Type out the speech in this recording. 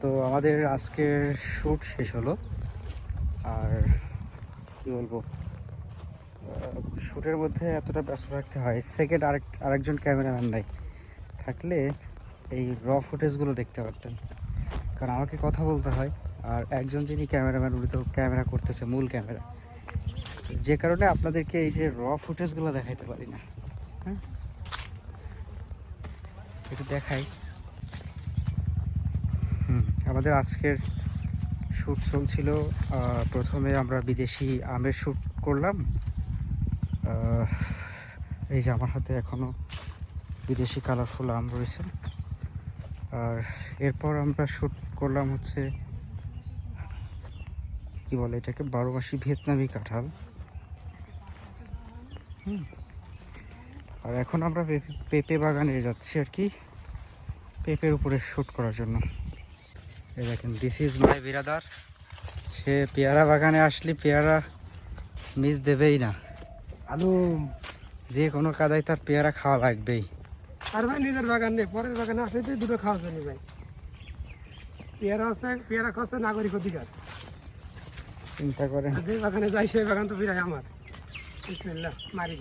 তো আমাদের আজকের শ্যুট শেষ হলো। আর কি বলব? শ্যুটের মধ্যে এতটা ব্যস্ত থাকতে হয়। সেকেন্ড আরেক, আরেকজন ক্যামেরাম্যান নাই। থাকলে এই র ফুটেজগুলো দেখতে পারতেন। কারণ আমাকে কথা বলতে হয়। আর একজন যিনি ক্যামেরাম্যান উনি তো ক্যামেরা করতেছে, মূল ক্যামেরা যে কারণে আপনাদেরকে এই যে র ফুটেজগুলো দেখাইতে পারি না। হ্যাঁ? একটু দেখাই। আমাদের আজকের শ্যুট চলছিল প্রথমে আমরা বিদেশি আমের শ্যুট করলাম। এই যে আমার হাতে এখনও বিদেশি কালারফুল আম রয়েছে। আর এরপর আমরা শ্যুট করলাম হচ্ছে, কি বলে এটাকে বারো মাসি ভিয়েতনামি কাঁঠাল। আর এখন আমরা পেঁপে বাগানে যাচ্ছি আর কি, পেঁপের উপরে শ্যুট করার জন্য। এই দেখেন দিস ইজ মাই বিরাদার সে পেয়ারা বাগানে আসলে পেয়ারা মিস দেবেই না। আলু যে কোনো কাদায় তার পেয়ারা খাওয়া লাগবেই। আর ভাই নিজের বাগান নেই পরের বাগানে আসলে তো দুটো খাওয়া যাবে ভাই। পেয়ারা আছে পেয়ারা খাচ্ছে নাগরিক অধিকার। চিন্তা করেন। যে বাগানে যাই সেই বাগান তো বিরাই আমার। বিসমিল্লাহ মারি